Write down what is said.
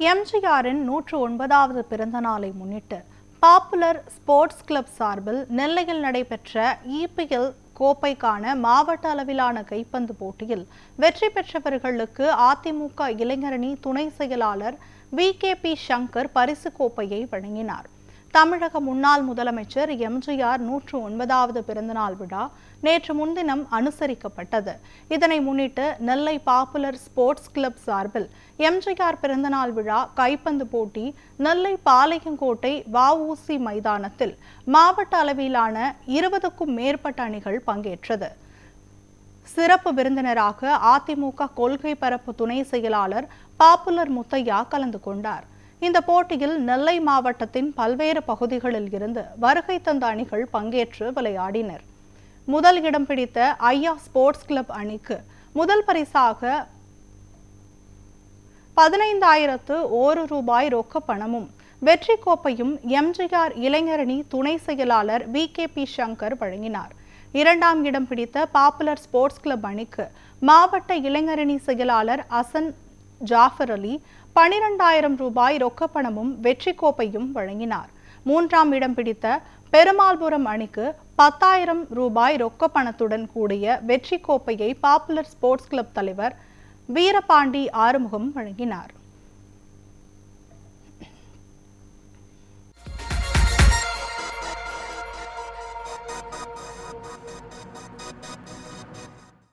எம்ஜிஆரின் நூற்று ஒன்பதாவது பிறந்த நாளை முன்னிட்டு பாப்புலர் ஸ்போர்ட்ஸ் கிளப் சார்பில் நெல்லையில் நடைபெற்ற இபிஎல் கோப்பைக்கான மாவட்ட அளவிலான கைப்பந்து போட்டியில் வெற்றி பெற்றவர்களுக்கு அதிமுக இளைஞரணி துணை செயலாளர் வி. கே. பி. சங்கர் பரிசு கோப்பையை வழங்கினார். தமிழக முன்னாள் முதலமைச்சர் எம்ஜிஆர் நூற்று ஒன்பதாவது பிறந்தநாள் விழா நேற்று முன்தினம் அனுசரிக்கப்பட்டது. இதனை முன்னிட்டு நெல்லை பாப்புலர் ஸ்போர்ட்ஸ் கிளப் சார்பில் எம்ஜிஆர் பிறந்தநாள் விழா கைப்பந்து போட்டி நெல்லை பாளையங்கோட்டை வஉசி மைதானத்தில் மாவட்ட அளவிலான இருபதுக்கும் மேற்பட்ட அணிகள் பங்கேற்றது. சிறப்பு விருந்தினராக அதிமுக கொள்கை பரப்பு துணை செயலாளர் பாப்புலர் முத்தையா கலந்து கொண்டார். இந்த போட்டியில் நெல்லை மாவட்டத்தின் பல்வேறு பகுதிகளில் இருந்து வருகை தந்த அணிகள் பங்கேற்று விளையாடினர். முதல் இடம் பிடித்த ஐயா ஸ்போர்ட்ஸ் கிளப் அணிக்கு முதல் பரிசாக பதினைந்தாயிரத்து ஒரு ரூபாய் ரொக்க பணமும் வெற்றி கோப்பையும் எம்ஜிஆர் இளைஞரணி துணை செயலாளர் வி. கே. பி. சங்கர் வழங்கினார். இரண்டாம் இடம் பிடித்த பாப்புலர் ஸ்போர்ட்ஸ் கிளப் அணிக்கு மாவட்ட இளைஞரணி செயலாளர் அசன் ஜாஃபர் அலி பனிரெண்டாயிரம் ரூபாய் ரொக்கப்பணமும் வெற்றி கோப்பையும் வழங்கினார். மூன்றாம் இடம் பிடித்த பெருமாள்புரம் அணிக்கு பத்தாயிரம் ரூபாய் ரொக்க பணத்துடன் கூடிய வெற்றி கோப்பையை பாப்புலர் ஸ்போர்ட்ஸ் கிளப் தலைவர் வீரபாண்டி ஆறுமுகம் வழங்கினார்.